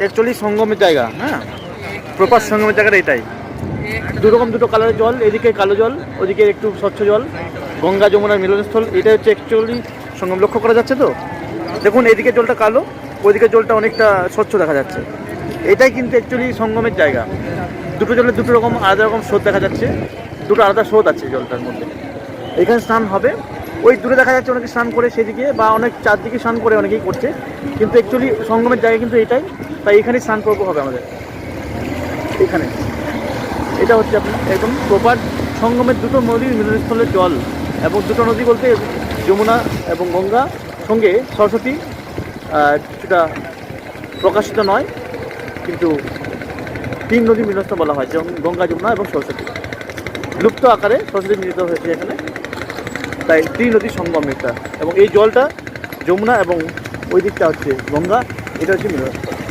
Actually সঙ্গমের জায়গা হ্যাঁ? Proper সঙ্গমের জায়গাটা এটাই। দু রকম দুটো কালারের জল, এদিকে কালো জল, ওদিকে একটু স্বচ্ছ জল, গঙ্গা যমুনার মিলনস্থল, এটা হচ্ছে অ্যাকচুয়ালি সঙ্গম। লক্ষ্য করা যাচ্ছে তো? দেখুন, এদিকে জলটা কালো, ওইদিকে জলটা অনেকটা স্বচ্ছ দেখা যাচ্ছে। এটাই কিন্তু অ্যাকচুয়ালি সঙ্গমের জায়গা। দুটো জলের দুটো রকম, আলাদা রকম স্রোত দেখা যাচ্ছে। দুটো আলাদা স্রোত আছে জলটার মধ্যে। এখানে স্নান হবে। ওই দূরে দেখা যাচ্ছে অনেকে স্নান করে সেদিকে বা অনেক চারদিকে স্নান করে অনেকেই করছে। কিন্তু অ্যাকচুয়ালি সঙ্গমের জায়গা কিন্তু এটাই। তাই এখানেই স্নান করব হবে আমাদের। এখানে। এটা হচ্ছে আপনার একদম প্রপার সঙ্গমের দুটো নদীর মিলনস্থলের জল এবং দুটো নদী বলতে যমুনা এবং গঙ্গা সঙ্গে সরস্বতী সেটা প্রকাশিত নয়, কিন্তু তিন নদী মিলনস্থল বলা হয় যেমন গঙ্গা, যমুনা এবং সরস্বতী। লুপ্ত আকারে সরস্বতী মিলিত হয়েছে এখানে। তাই ত্রি নদীর সঙ্গম এটা। এবং এই জলটা যমুনা এবং ওই দিকটা হচ্ছে গঙ্গা, এটা হচ্ছে মিলনস্থল